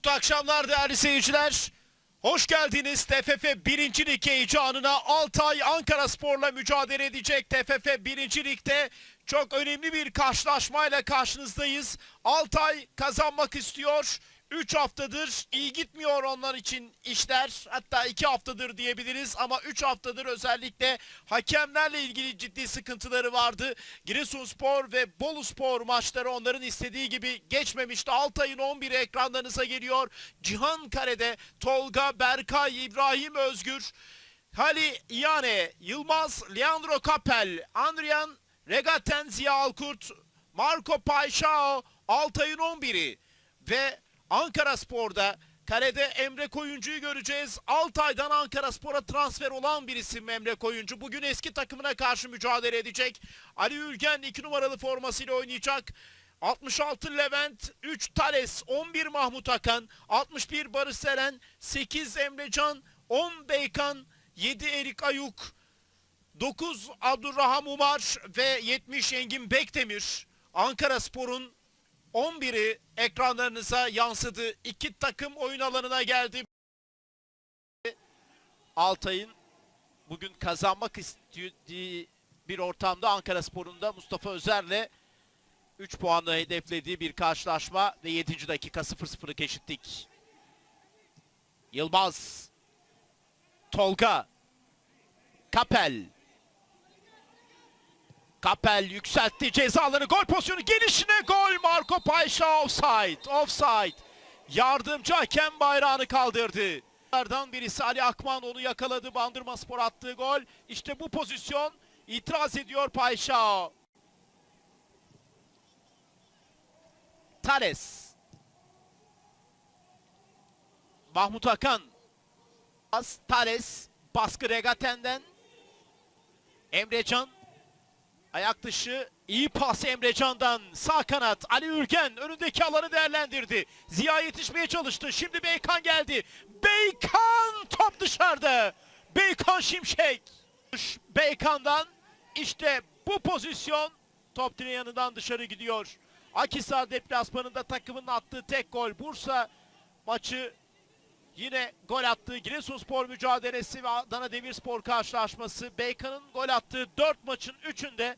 Mutlu akşamlar değerli seyirciler. Hoş geldiniz TFF 1. Lig heyecanına. Altay Ankara Spor'la mücadele edecek. TFF 1. Lig'de çok önemli bir karşılaşmayla karşınızdayız. Altay kazanmak istiyor. 3 haftadır iyi gitmiyor onlar için işler. Hatta 2 haftadır diyebiliriz ama 3 haftadır özellikle hakemlerle ilgili ciddi sıkıntıları vardı. Giresunspor ve Boluspor maçları onların istediği gibi geçmemişti. Altay'ın 11'i ekranlarınıza geliyor. Cihan Kare'de Tolga, Berkay, İbrahim Özgür, Hali İyane, Yılmaz, Leandro Capel, Andrian Regaten Ziya Alkurt, Marco Paixao, Altay'ın 11'i ve Ankara Spor'da kalede Emre Koyuncu'yu göreceğiz. Altay'dan Ankara Spor'a transfer olan bir isim Emre Koyuncu. Bugün eski takımına karşı mücadele edecek. Ali Ülgen 2 numaralı formasıyla oynayacak. 66 Levent, 3 Tales, 11 Mahmut Akan, 61 Barış Seren, 8 Emrecan, 10 Beykan, 7 Erik Ayuk, 9 Abdurraham Umar ve 70 Engin Bekdemir. Ankara Spor'un 11'i ekranlarınıza yansıdı. İki takım oyun alanına geldi. Altay'ın bugün kazanmak istediği bir ortamda Ankara Spor'un da Mustafa Özer'le 3 puanla hedeflediği bir karşılaşma ve 7. dakika 0-0'lık eşitlik. Yılmaz, Tolga, Kapel, Kapel yükseltti cezaları gol pozisyonu gelişine gol. Marco Paişa offside offside. Yardımcı hakem bayrağını kaldırdı. Lardan birisi Ali Akman onu yakaladı Bandırma Spor attığı gol. İşte bu pozisyon itiraz ediyor Paişa. Tales Mahmut Hakan. Tales baskı Regaten'den. Emrecan Ayak dışı iyi pas Emrecan'dan sağ kanat Ali Ülgen önündeki alanı değerlendirdi. Ziya yetişmeye çalıştı. Şimdi Beykan geldi. Beykan top dışarıda. Beykan Şimşek. Beykan'dan işte bu pozisyon top direği yanından dışarı gidiyor. Akisar deplasmanında takımının attığı tek gol. Bursa maçı Yine gol attığı Giresunspor mücadelesi ve Adana Demirspor karşılaşması. Beykan'ın gol attığı 4 maçın 3'ünde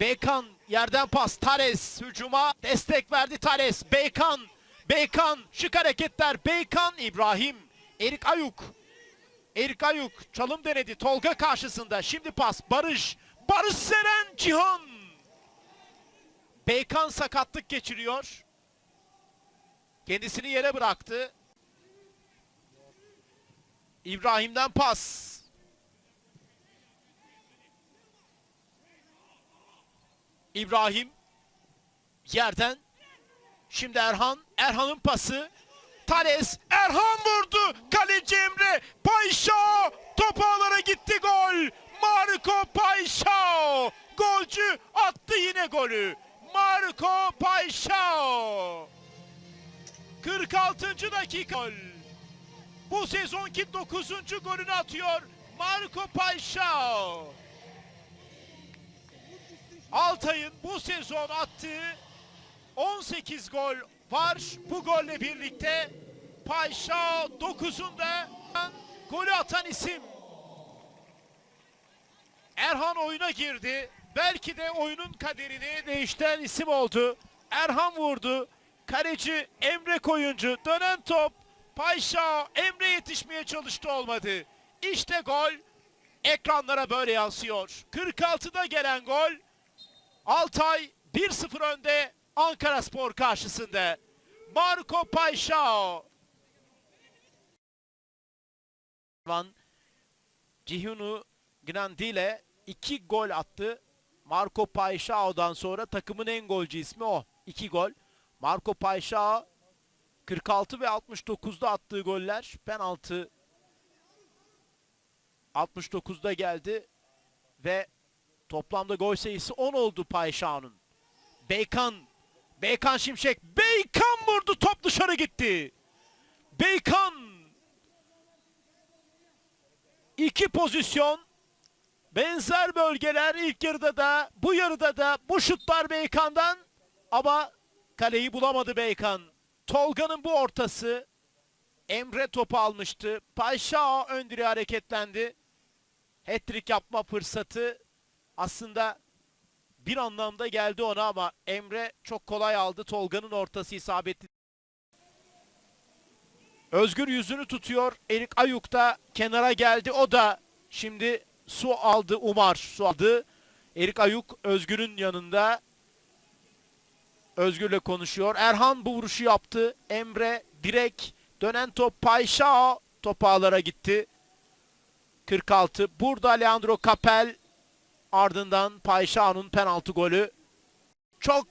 Beykan yerden pas. Tares hücuma destek verdi Tares. Beykan, Beykan şık hareketler. Beykan, İbrahim, Erik Ayuk. Erik Ayuk çalım denedi Tolga karşısında. Şimdi pas Barış. Barış Seren Cihan. Beykan sakatlık geçiriyor. Kendisini yere bıraktı. İbrahim'den pas. İbrahim yerden. Şimdi Erhan. Erhan'ın pası. Tales. Erhan vurdu. Kaleci Emre. Payşa. Top ağlara gitti gol. Marco Payşa. Golcü attı yine golü. Marco Payşa. 46. dakika. Gol. Bu sezonki 9. golünü atıyor Marco Paixao. Altay'ın bu sezon attığı 18 gol var. Bu golle birlikte Paixao 9'unda golü atan isim. Erhan oyuna girdi. Belki de oyunun kaderini değiştiren isim oldu. Erhan vurdu. Kaleci Emre Koyuncu dönen top Paşa Emre yetişmeye çalıştı olmadı. İşte gol ekranlara böyle yansıyor. 46'da gelen gol Altay 1-0 önde Ankara Spor karşısında. Marco Paişao. Van Cihunu Grandile iki gol attı. Marco Paişao'dan sonra takımın en golcü ismi o. İki gol. Marco Paişao 46 ve 69'da attığı goller penaltı 69'da geldi ve toplamda gol sayısı 10 oldu Payşan'ın. Beykan Beykan Şimşek Beykan vurdu top dışarı gitti. Beykan iki pozisyon benzer bölgeler ilk yarıda da bu yarıda da bu şutlar Beykan'dan ama kaleyi bulamadı Beykan. Tolga'nın bu ortası Emre topu almıştı. Paşa ön hareketlendi. Hat-trick yapma fırsatı aslında bir anlamda geldi ona ama Emre çok kolay aldı. Tolga'nın ortası isabetli. Özgür yüzünü tutuyor. Erik Ayuk da kenara geldi. O da şimdi su aldı. Umar su aldı. Erik Ayuk Özgür'ün yanında. Özgür'le konuşuyor. Erhan bu vuruşu yaptı. Emre direkt dönen top Payşa top ağlara gitti. 46. Burada Leandro Capel ardından Payşa'nın penaltı golü. Çok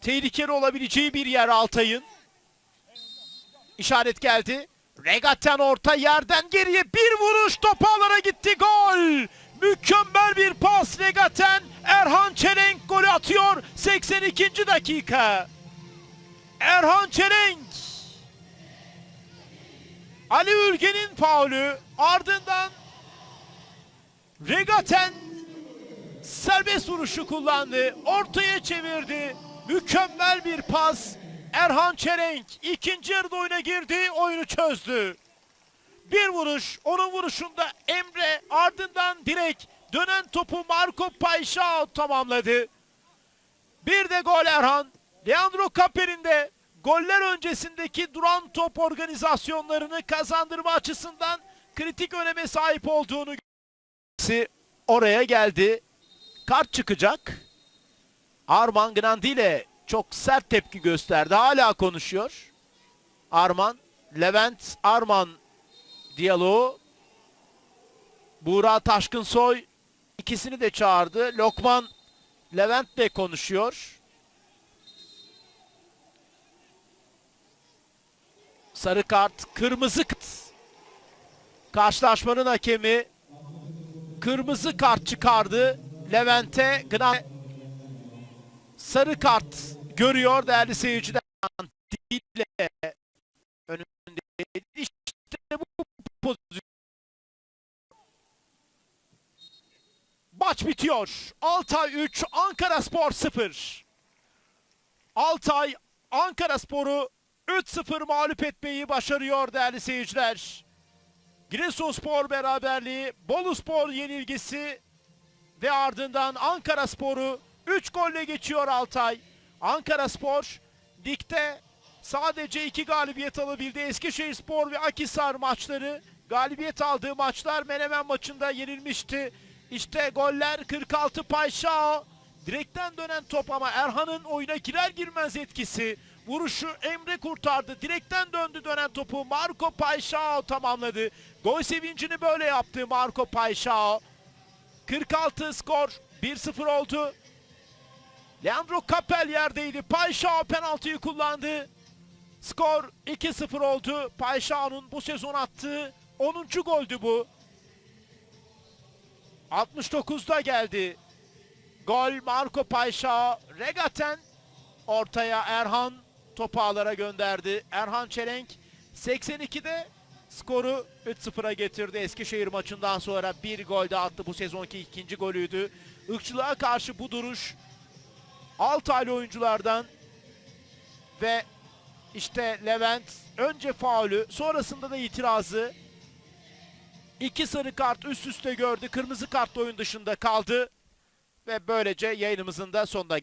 tehlikeli olabileceği bir yer Altay'ın. İşaret geldi. Regaten orta yerden geriye bir vuruş top ağlara gitti gol. Mükemmel bir pas Regaten. Erhan Çelenk golü atıyor 82. dakika. Erhan Çelenk. Ali Ülgen'in faulü ardından Regaten serbest vuruşu kullandı. Ortaya çevirdi. Mükemmel bir pas. Erhan Çelenk ikinci yarıda oyuna girdi. Oyunu çözdü. Bir vuruş. Onun vuruşunda Emre ardından direkt dönen topu Marco Paişao tamamladı. Bir de gol Erhan. Leandro Capel'in de goller öncesindeki duran top organizasyonlarını kazandırma açısından kritik öneme sahip olduğunu oraya geldi. Kart çıkacak. Arman Grandile çok sert tepki gösterdi. Hala konuşuyor. Arman, Levent Arman diyaloğu. Buğra Taşkınsoy ikisini de çağırdı. Lokman Levent de konuşuyor. Sarı kart, kırmızı kart. Karşılaşmanın hakemi kırmızı kart çıkardı. Levent'e Gnan sarı kart görüyor değerli seyirciler. Dille önünde. İşte bu pozisyon. Maç bitiyor. Altay 3, Ankara Spor 0. Altay Ankara Spor'u 3-0 mağlup etmeyi başarıyor değerli seyirciler. Giresunspor beraberliği, Boluspor yenilgisi ve ardından Ankara Spor'u 3 golle geçiyor Altay. Ankara Spor ligde sadece 2 galibiyet alabildi. Eskişehir Spor ve Akisar maçları galibiyet aldığı maçlar Menemen maçında yenilmişti. İşte goller 46 Payşao. Direkten dönen top ama Erhan'ın oyuna girer girmez etkisi. Vuruşu Emre kurtardı. Direkten döndü dönen topu Marco Payşao tamamladı. Gol sevincini böyle yaptı Marco Payşao. 46 skor 1-0 oldu. Leandro Capel yerdeydi. Payşao penaltıyı kullandı. Skor 2-0 oldu. Payşao'nun bu sezon attığı 10. goldü bu. 69'da geldi. Gol Marco Payşao. Regaten ortaya Erhan topu ağlara gönderdi. Erhan Çelenk 82'de skoru 3-0'a getirdi. Eskişehir maçından sonra bir gol de attı. Bu sezonki ikinci golüydü. Irkçılığa karşı bu duruş Altaylı oyunculardan ve işte Levent önce faulü sonrasında da itirazı iki sarı kart üst üste gördü. Kırmızı kart oyun dışında kaldı ve böylece yayınımızın da sonuna